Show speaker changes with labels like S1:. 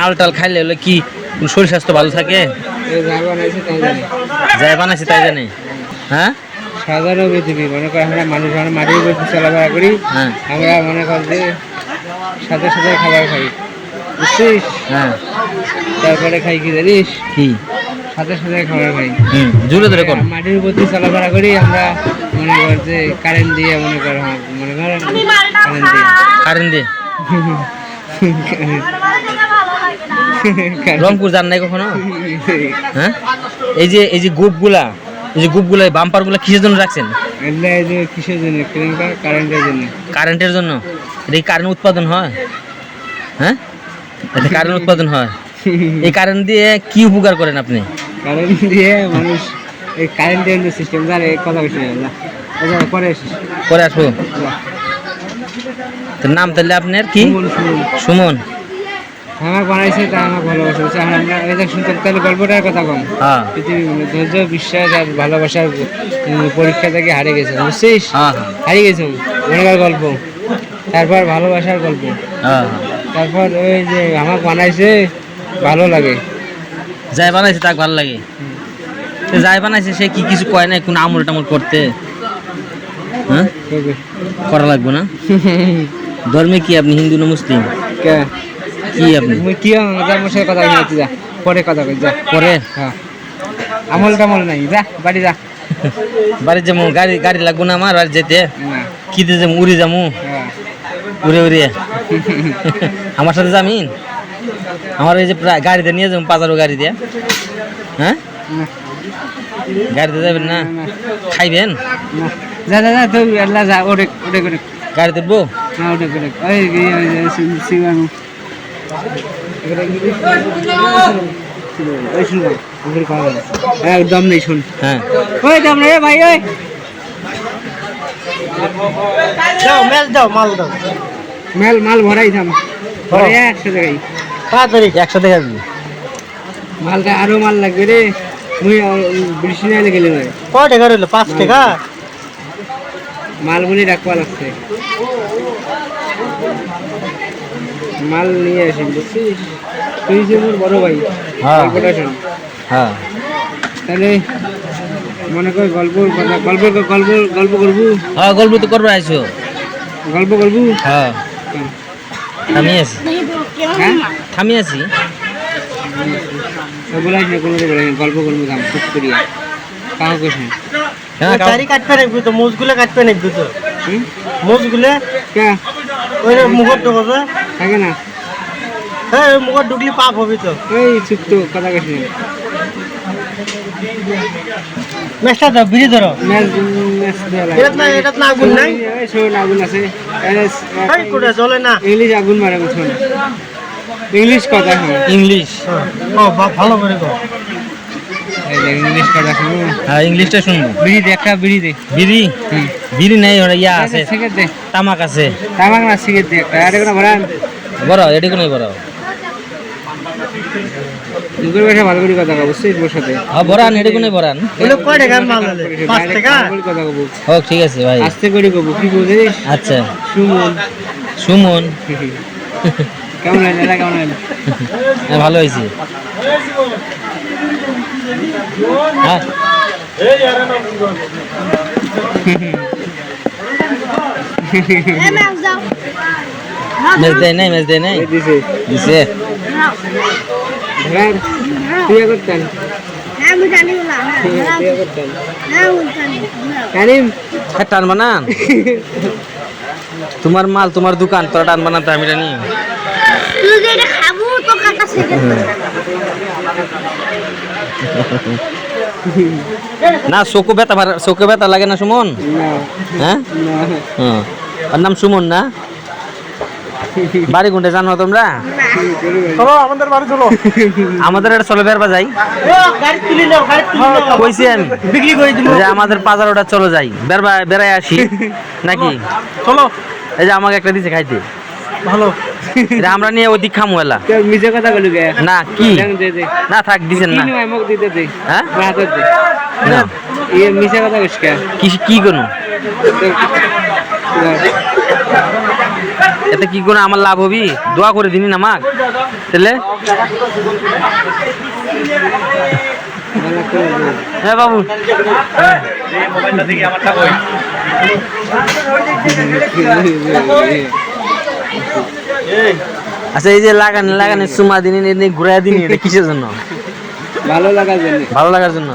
S1: মাল টাল খাইলে হলে কি শরীর স্বাস্থ্য ভালো থাকে?
S2: এই যা বানাইছে তাই জানি।
S1: যাই বানাইছে তাই জানে। হ্যাঁ?
S2: সাধারণ পৃথিবী মনে কর আমরা মানুষ আমরা মাটির উপর চলাফেরা করি
S1: হ্যাঁ।
S2: আমরা মনে কর যে সাথে সাথে খাবার খাই। বুঝছিস?
S1: হ্যাঁ।
S2: তারপরে খাই কি জানিস?
S1: কি?
S2: সাথে সাথে খাবার খাই।
S1: হুম জোরে ধরে কোন
S2: মাটির উপর দিয়ে চলাফেরা করি আমরা মনে কর যে কারেন্ট দিয়ে মনে কর হ্যাঁ, মনে কর কারেন্ট দিয়ে।
S1: কারেন্ট দিয়ে। রংপুর যান নাই কখনো? হ্যাঁ? এই যে এই যে গুপগুলা এই যে গুপগুলা এই বাম্পারগুলা কিসের জন্য রাখছেন?
S2: এই যে কিসের জন্য? কারেন্টের জন্য।
S1: কারেন্টের জন্য? এটা কি কারেন্ট উৎপাদন হয়? হ্যাঁ? এটা কারেন্ট উৎপাদন হয়। এই কারেন্ট দিয়ে কি উপকার করেন আপনি?
S2: কারেন্ট দিয়ে মানুষ এই কারেন্টের যে সিস্টেম জানে এই কথা না পরে
S1: পরে আসব। তোর নাম তাহলে আপনার কি?
S2: সুমন, সুমন। আমার বানাইছে তা আমার ভালোবাসা হচ্ছে। আমরা আমরা এই যে শুনতে তাহলে গল্পটার কথা কম।
S1: হ্যাঁ।
S2: ধৈর্য বিশ্বাস আর ভালোবাসার পরীক্ষা থেকে হারিয়ে গেছে বুঝছিস?
S1: হ্যাঁ হ্যাঁ।
S2: হারিয়ে গেছে মনের গল্প। তারপর ভালোবাসার গল্প।
S1: হ্যাঁ।
S2: তারপর ওই যে আমার বানাইছে ভালো লাগে।
S1: যাই বানাইছে তাকে ভালো লাগে। যাই বানাইছে সে কি কিছু কয় নাই কোন আমল টামল করতে? হ্যাঁ? করা লাগবে না? ধর্মে কি আপনি হিন্দু না মুসলিম?
S2: কে?
S1: কি আপনি?
S2: মুই কি আমার সাথে কথা বলতে যা। পরে কথা কই যা।
S1: পরে?
S2: হ্যাঁ। আমল টামল নাই যা বাড়ি যা।
S1: বাড়ি যাব গাড়ি গাড়ি লাগবো না আমার বাড়ি যেতে।
S2: না।
S1: কি দিয়ে যাব উড়ে যাব
S2: হ্যাঁ।
S1: উড়ে উড়ে। আমার সাথে যামিন আমার এই যে প্রায় গাড়িতে নিয়ে যাব পাজারো গাড়ি দিয়ে হ্যাঁ গাড়িতে যাবেন না? খাইবেন।
S2: যা যা যা তুই আল্লাহ যা ওরে ওরে করে।
S1: গাড়ি তুলবো
S2: না ওরে করে। ওই কি একদম নেই শুন।
S1: হ্যাঁ।
S2: ওই দাম রে ভাই ওই।
S3: দাও মেল দাও মাল দাও।
S2: মাল মাল ভরাই ভরে একশো টাকাই।
S3: তাড়াতাড়ি
S1: একসাথে খাবি
S2: মালটা আরও মাল লাগবে রে। মুই বৃষ্টি নাইলে গেলে ভাই
S3: কয় টাকা রইল? পাঁচ টাকা?
S2: মাল বলি রাখবা লাগছে। মাল নিয়ে আসি বুঝছিস? তুই যে মোর বড় ভাই
S1: হ্যাঁ। হ্যাঁ।
S2: তাহলে মনে কর গল্প কথা গল্প গল্প গল্প করব?
S1: হ্যাঁ গল্প তো করবে আইসো
S2: গল্প করব?
S1: হ্যাঁ। থামি আছি।
S2: হ্যাঁ?
S1: থামি আছি।
S2: বলাই না কোনো বলে গল্প করব দাম খুব করিয়া। কাউ কেছে
S1: হ্যাঁ
S3: চারি কাটবে নাকবি তো মোজগুলো কাটবে নাকবি তো।
S2: হুম?
S3: মোজগুলো?
S2: কে?
S3: ওই যে মুখত ঢুকবে
S2: থাকে না?
S3: হ্যাঁ মুখত ঢুকলি পাপ হবি তো।
S2: এই চুপ তো কথা কেছে
S3: মেসটা দাও বিড়ি ধরো।
S2: ম্যাচ ম্যাচ দেওয়া
S3: না আগুন নাই
S2: এই শোন আগুন আছে।
S3: এই কোটা জ্বলে না।
S2: ইংলিশ আগুন মারে বুঝছ না। ইংলিশ কথা
S1: ইংলিশ।
S3: ও ভালো করে গো
S1: হ্যাঁ ইংলিশটা শুনব।
S2: বিড়ি দে একটা বিড়ি দে।
S1: বিড়ি? বিড়ি নেই ওরা ইয়া আছে।
S2: সিগারেট দে।
S1: তামাক আছে।
S2: তামাক না সিগারেট দে একটা। আরে কোনো ভরান।
S1: বড় নেই বড়
S2: বেশে ভালো করে কথা সাথে
S1: হ্যাঁ
S3: কয় মাল হলে পাঁচ টাকা?
S2: কথা কব
S1: হোক ঠিক আছে ভাই।
S2: আস্তে করে কব কি বুঝিস?
S1: আচ্ছা।
S2: সুমন।
S1: সুমন।
S2: কেমন কেমন
S1: হ্যাঁ ভালো হয়েছে। হ্যাঁ ম্যাচ দেয় নাই ম্যাচ দেয় নাই
S2: এই দিছে
S1: দিছে
S2: ধরার তুই করতেন
S4: আমি জানি না
S2: তুই করতেন
S4: হ্যাঁ জানি
S2: কারিম
S1: হ্যাঁ টান বানান তোমার মাল তোমার দোকান তোরা টান বানাতে আমি জানি না চকু ব্যথা ভার- চোখে ব্যথা লাগে না সুমন?
S2: না।
S1: হ্যাঁ?
S2: না।
S1: হ্যাঁ ওর নাম সুমন না? বাড়ি কোনটা জানো তোমরা?
S3: চলো আমাদের বাড়ি চলো।
S1: আমাদের এটা চলে বেরবা যাই।
S3: নাও
S1: কইছি আমি
S3: বিক্রি করে দিল
S1: যে আমাদের বাজার ওটা চলে যাই। বেরবা বেড়াই আসি নাকি?
S3: চলো।
S1: এই যে আমাকে একটা দিছে খাইতে।
S3: ভালো।
S1: আমরা নিয়ে ওদিক খামু এলা।
S2: মিজে কথা বলি
S1: না কি? না থাক দিছেন না।
S2: মোক দিতে দে?
S1: হ্যাঁ?
S2: হাতত দে।
S1: না।
S2: ইয়ে মিজে কথা কইছ কি?
S1: কি কোন এতে কি করে আমার লাভ হবি? দোয়া করে দিনি আমাক তাহলে হ্যাঁ বাবু। মোবাইলটা দেখি আচ্ছা এই যে লাগানি লাগানে সুমা দিন এনে ঘুরা দিন এটা কিসের জন্য?
S2: ভালো লাগার জন্য।
S1: ভালো লাগার জন্য?